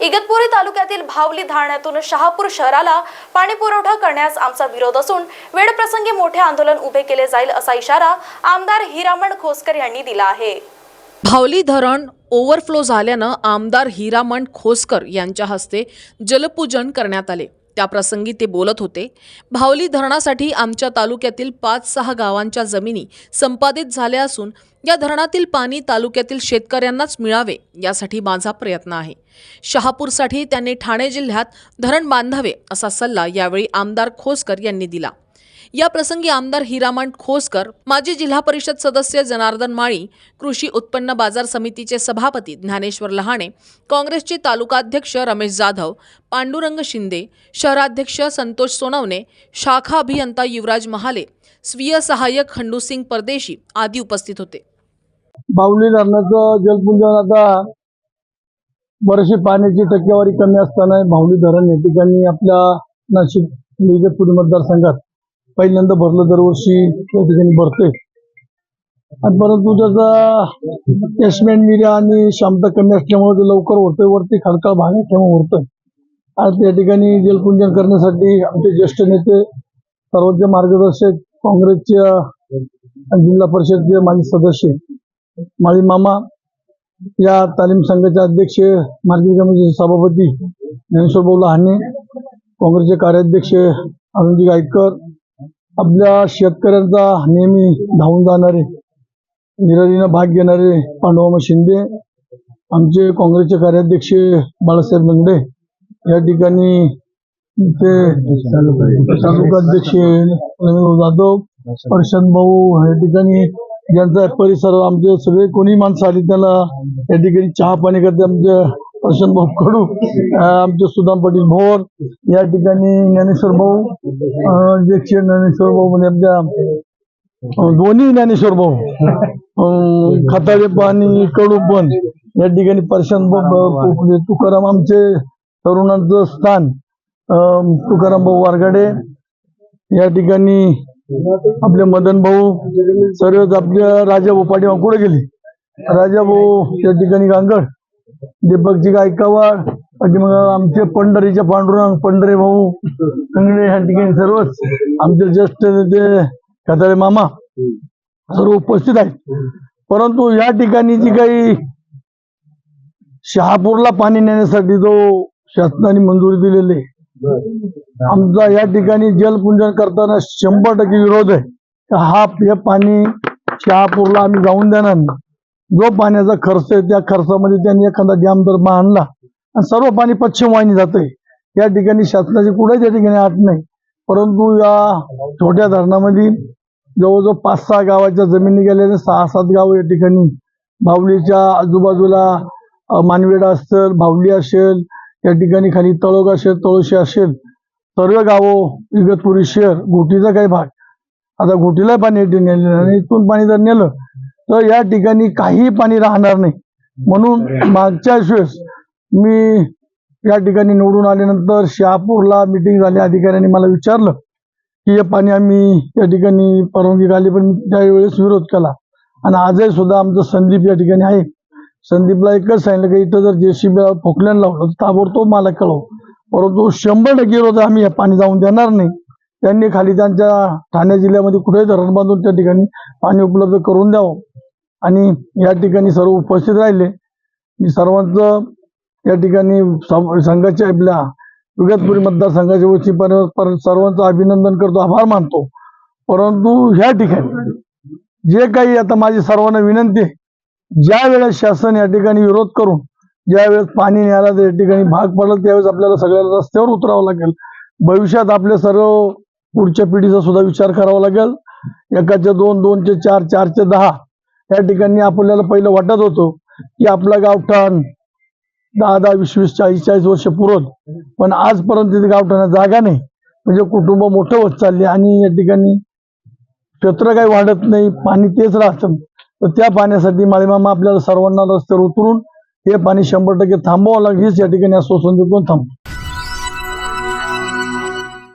इगतपुरी तालुक्यातील भावली धारण्यातून शहापूर शहराला पाणी पुरवठा करण्यास आमचा विरोध असून वेळप्रसंगी मोठे आंदोलन उभे केले जाईल असा इशारा आमदार हिरामण खोसकर यांनी दिला आहे. भावली धरण ओव्हरफ्लो झाल्यानं आमदार हिरामण खोसकर यांच्या हस्ते जलपूजन करण्यात आले. त्याप्रसंगी ते बोलत होते भावली धरणासाठी आमच्या तालुक्यातील पाच सहा गावांच्या जमिनी संपादित झाल्या असून या धरणातील पाणी तालुक्यातील शेतकऱ्यांनाच मिळावे यासाठी माझा प्रयत्न आहे. शहापूरसाठी त्यांनी ठाणे जिल्ह्यात धरण बांधावे असा सल्ला यावेळी आमदार खोसकर यांनी दिला. या प्रसंगी आमदार हिरामण खोसकर माजी जिल्हा परिषद सदस्य जनार्दन माळी कृषी उत्पन्न बाजार समितीचे सभापती ज्ञानेश्वर लहाणे काँग्रेसचे तालुकाध्यक्ष रमेश जाधव पांडुरंग शिंदे शहराध्यक्ष संतोष सोनवणे शाखा अभियंता युवराज महाले स्वीय सहाय्यक खंडूसिंग परदेशी आदी उपस्थित होते. बावली धरणाचं जलपुंजन आता बरेचशी पाण्याची टक्केवारी कमी असताना भावली धरण या ठिकाणी आपल्या नाशिक इगतपुरी मतदारसंघात पहिल्यांदा भरलं दरवर्षी त्या ठिकाणी भरते आणि परंतु त्याचा कॅशमेंट मिऱ्या आणि क्षमता कमी असल्यामुळे ते लवकर होतंय वरती खडकाळ भाग असल्यामुळे होतं आणि त्या ठिकाणी जलपुंजन करण्यासाठी आमचे ज्येष्ठ नेते सर्वोच्च मार्गदर्शक काँग्रेसच्या जिल्हा परिषदचे माजी सदस्य माळी मामा या तालीम संघाचे अध्यक्ष मार्केट कमिटीचे सभापती ज्ञानेश्वर बोला लहाने काँग्रेसचे कार्याध्यक्ष अरुणजी गायकर आपल्या शेतकऱ्यांचा नेहमी धावून जाणारे निरालीनं भाग घेणारे पांडुमामा शिंदे आमचे काँग्रेसचे कार्याध्यक्ष बाळासाहेब लंगडे या ठिकाणी ते तालुकाध्यक्ष जाधव प्रशांत भाऊ या ठिकाणी ज्यांचा परिसर आमचे सगळे कोणी माणसं आली त्याला या ठिकाणी चहा पाणी करते आमचे प्रशांत भाऊ कडू आमचे सुदाम पाटील भोर या ठिकाणी ज्ञानेश्वर भाऊ अं, अध्यक्ष ज्ञानेश्वर भाऊ म्हणजे आमच्या दोन्ही ज्ञानेश्वर भाऊ खताळे पाणी कडू पण या ठिकाणी प्रशांत भाऊ म्हणजे तुकाराम आमचे तरुणांचं स्थान तुकाराम भाऊ वारगाडे या ठिकाणी आपले मदन भाऊ सर्वच आपल्या राजा भाऊ पाठीमाग कुठे गेले? राजा भाऊ या ठिकाणी गांगड दीपकजी गायकावाड पाठीमाग आमचे पंढरीचे पांडुरंग पंढरे भाऊ कंगणे या ठिकाणी सर्वच. आमचे ज्येष्ठ नेते खतारे मामा सर्व उपस्थित आहेत. परंतु या ठिकाणी जी काही शहापूरला पाणी नेण्यासाठी जो शासनाने मंजुरी दिलेली आहे आमचा या ठिकाणी जलपूजन करताना शंभर टक्के विरोध आहे. हा हे पाणी शहापूरला आम्ही जाऊन देणार नाही. जो पाण्याचा खर्च आहे त्या खर्चामध्ये त्यांनी एखादा डॅम जर बांधला आणि सर्व पाणी पश्चिम वाहिनी जातंय. या ठिकाणी शासनाची कुठे त्या ठिकाणी आठ नाही. परंतु या छोट्या धरणामध्ये जवळजवळ पाच सहा गावाच्या जमिनी गेल्या सहा सात गाव या ठिकाणी. भावलीच्या आजूबाजूला मानवेडा असेल भावली असेल या ठिकाणी खाली तळोग असेल तळोशी असेल सर्व गावो इगतपुरी शहर घोटीचा काही भाग. आता घोटीला पाणी नेलं नेलेलं आणि इथून पाणी जर नेलं तर या ठिकाणी काही पाणी राहणार नाही. म्हणून मागच्या वेळेस मी या ठिकाणी निवडून आल्यानंतर शहापूरला मिटिंग झाली. अधिकाऱ्यांनी मला विचारलं की हे पाणी आम्ही या ठिकाणी परवानगी घाली पण त्यावेळेस विरोध केला. आणि आजही सुद्धा आमचं संदीप या ठिकाणी आहे. संदीपला एकच सांगितलं की इथं जर जेसीबी फोकल्यान लावलं तर ताबडतोब मला कळव. परंतु शंभर टक्के विरोध आम्ही हे पाणी जाऊन देणार नाही. त्यांनी खाली त्यांच्या ठाणे जिल्ह्यामध्ये कुठेही धरण बांधून त्या ठिकाणी पाणी उपलब्ध करून द्यावं. आणि या ठिकाणी सर्व उपस्थित राहिले. मी सर्वांचं या ठिकाणी संघाच्या आपल्या विगतपुरी मतदारसंघाच्या वतीने पर- पर- सर्वांचं अभिनंदन करतो आभार मानतो. परंतु ह्या ठिकाणी जे काही आता माझी सर्वांना विनंती आहे ज्या वेळेस शासन या ठिकाणी विरोध करून ज्या वेळेस पाणी न्यायला या ठिकाणी भाग पडलं त्यावेळेस आपल्याला सगळ्याला रस्त्यावर उतरावं लागेल. भविष्यात आपल्या सर्व पुढच्या पिढीचा सुद्धा विचार करावा लागेल. एकाचे दोन दोनचे चार चारचे दहा या ठिकाणी आपल्याला पहिलं वाटत होतं की आपला गावठाण दहा दहा वीस वीस चाळीस चाळीस वर्ष पुरत. पण आजपर्यंत तिथे गावठाणा जागा नाही. म्हणजे कुटुंब मोठं होत चालले आणि या ठिकाणी क्षेत्र काही वाढत नाही पाणी तेच राहतं. तर त्या पाण्यासाठी माळीमामा आपल्याला सर्वांना रस्त्यावर उतरून हे पाणी शंभर टक्के थांबवावं लागेल. हीच या ठिकाणी आश्वासन देतो थांबतो.